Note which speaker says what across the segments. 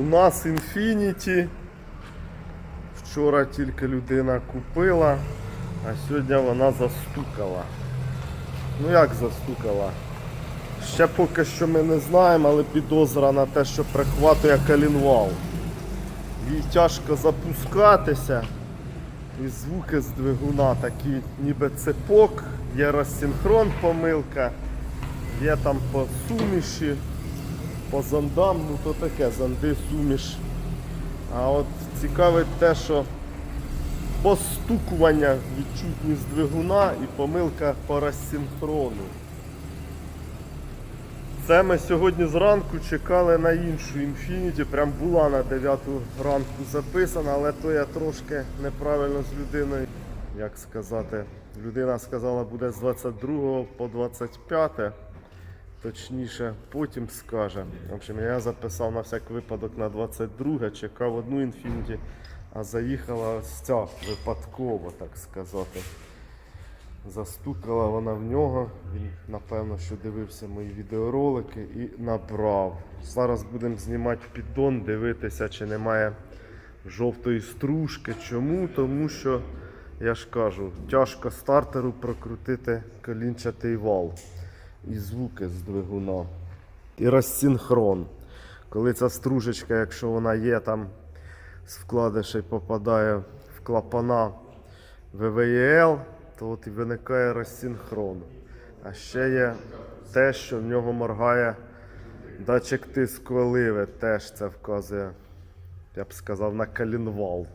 Speaker 1: У нас Infinity. Вчора тільки людина купила, а сьогодні вона застукала. Ну як застукала? Ще поки що ми не знаємо, але підозра на те, що прихватує калінвал. Їй тяжко запускатися. І звуки з двигуна такі ніби цепок, є розсинхрон помилка, є там по суміші, по зондам, ну то таке, зонди, суміш. А от цікавить те, що постукування відчутні з двигуна і помилка по розсинхрону. Це ми сьогодні зранку чекали на іншу Infinity, прям була на 9 ранку записана, але то я трошки неправильно з людиною, як сказати, людина сказала буде з 22 по 25, точніше потім скаже. В общем, я записав на всяк випадок на 22, чекав одну Infinity, а заїхала ось ця випадково, так сказати. Застукала вона в нього. Він напевно що дивився мої відеоролики і набрав. Зараз будемо знімати піддон, дивитися, чи немає жовтої стружки. Чому? Тому що, я ж кажу, тяжко стартеру прокрутити колінчатий вал і звуки з двигуна. І розсинхрон. Коли ця стружечка, якщо вона є там з вкладишей попадає в клапана ВВЕЛ, то от і виникає розсинхрон. А ще є те, що в нього моргає датчик тиску оливи, теж це вказує, я б сказав, на калінвал.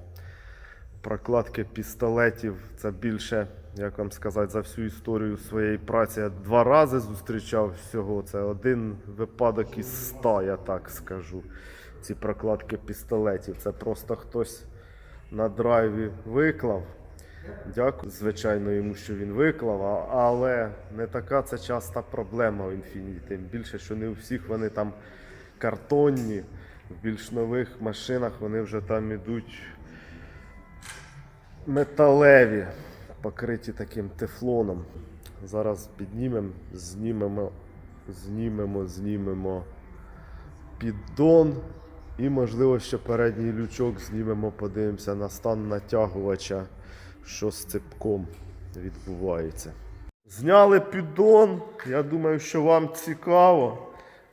Speaker 1: Прокладки пістолетів це більше, як вам сказати, за всю історію своєї праці я два рази зустрічав всього. Це один випадок із ста, я так скажу. Ці прокладки пістолетів. Це просто хтось на драйві виклав. Дякую, звичайно, йому, що він виклав, але не така це часта проблема у Infiniti. Тим більше, що не у всіх вони там картонні, в більш нових машинах вони вже там ідуть металеві, покриті таким тефлоном. Зараз піднімемо, знімемо, знімемо, знімемо піддон. І, можливо, ще передній лючок знімемо, подивимося на стан натягувача, що з цепком відбувається. Зняли піддон. Я думаю, що вам цікаво.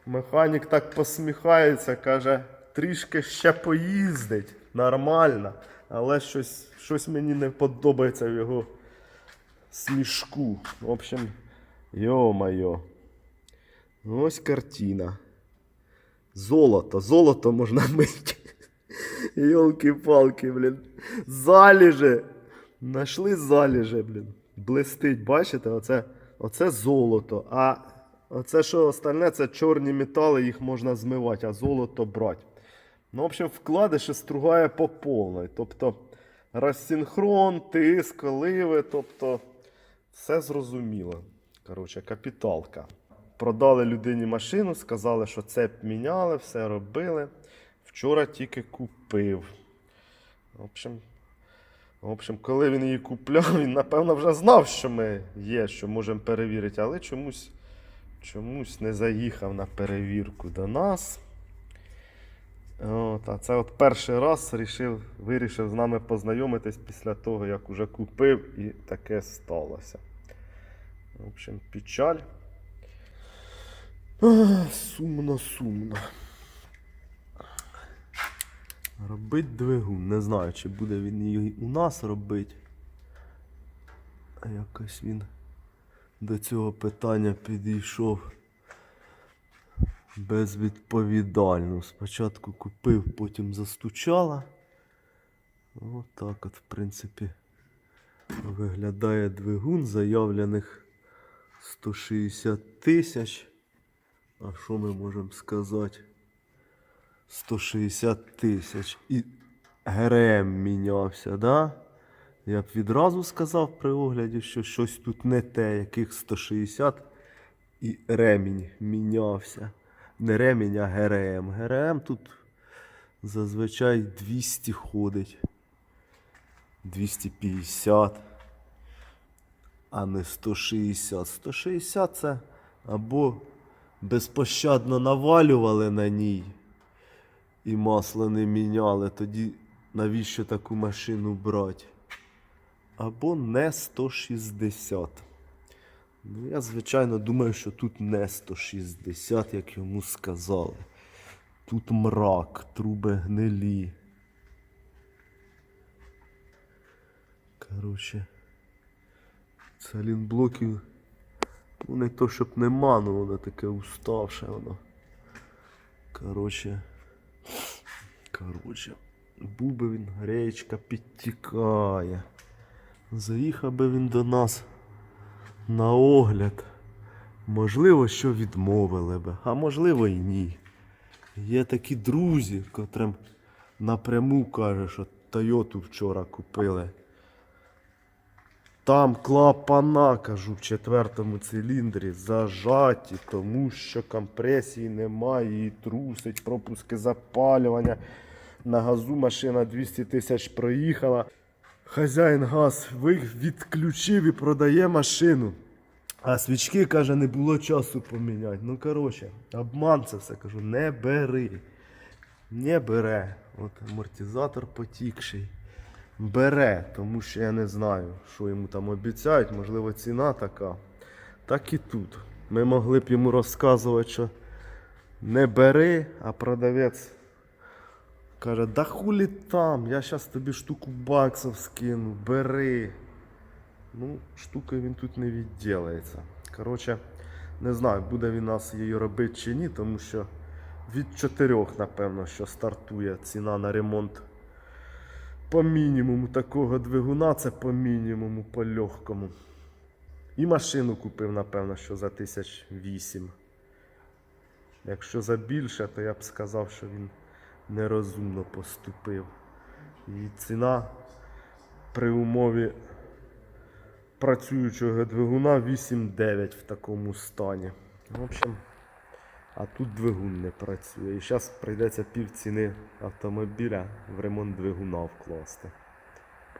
Speaker 1: Механік так посміхається, каже, трішки ще поїздить. Нормально. Але щось, щось мені не подобається в його смішку. В общем, йо-майо. Ось картина. Золото, золото можна мити. Йолки-палки, блін. Заліже. Нашли заліже, блін. Блистить, бачите? Оце, оце золото. А оце що остальне, це чорні метали, їх можна змивати, а золото брати. Ну, в общем, вкладиші стругає по повної. Тобто розсинхрон, тиск, оливи, тобто все зрозуміло. Коротше, капіталка. Продали людині машину, сказали, що цеп міняли, все робили. Вчора тільки купив. В общем, в общем, коли він її купляв, він напевно вже знав, що ми є, що можемо перевірити, але чомусь, чомусь не заїхав на перевірку до нас. От, а це от перший раз рішив, вирішив з нами познайомитись після того, як уже купив, і таке сталося. В общем, печаль. Сумно, сумно. Робить двигун. Не знаю, чи буде він її у нас робити. Якось він до цього питання підійшов безвідповідально. Спочатку купив, потім застучала. Отак от, в принципі, виглядає двигун заявлених 160 тисяч. А що ми можемо сказати? 160 тисяч. І ГРМ мінявся, да? Я б відразу сказав при огляді, що щось тут не те, яких 160 і ремінь мінявся. Не ремінь, а ГРМ. ГРМ тут зазвичай 200 ходить. 250, а не 160. 160 це або безпощадно навалювали на ній і масло не міняли, тоді навіщо таку машину брати? Або не 160. Ну, я, звичайно, думаю, що тут не 160, як йому сказали. Тут мрак, труби гнилі. Коротше, салінблоків, ну не то, щоб нема, ну воно таке уставше воно. Коротше. Коротше. Був би він, речка підтікає. Заїхав би він до нас на огляд. Можливо, що відмовили би, а можливо і ні. Є такі друзі, котрим напряму каже, що Тойоту вчора купили. Там клапана, кажу, в четвертому циліндрі зажаті, тому що компресії немає, і трусить, пропуски запалювання. На газу машина 200 тисяч проїхала. Хазяїн газ відключив і продає машину. А свічки, каже, не було часу поміняти. Ну, коротше, обман це все кажу, не бери. Не бере. От амортизатор потікший. Бере, тому що я не знаю, що йому там обіцяють, можливо, ціна така. Так і тут. Ми могли б йому розказувати, що не бери, а продавець каже, да хулі там, я зараз тобі штуку баксів скину, бери. Ну, штукою він тут не відділається. Коротше, не знаю, буде він нас її робити чи ні, тому що від чотирьох, напевно, що стартує ціна на ремонт. По мінімуму такого двигуна, це по мінімуму, по легкому. І машину купив, напевно, що за тисяч вісім. Якщо за більше, то я б сказав, що він нерозумно поступив. І ціна при умові працюючого двигуна 8-9 в такому стані. В общем, а тут двигун не працює. І зараз прийдеться пів ціни автомобіля в ремонт двигуна вкласти.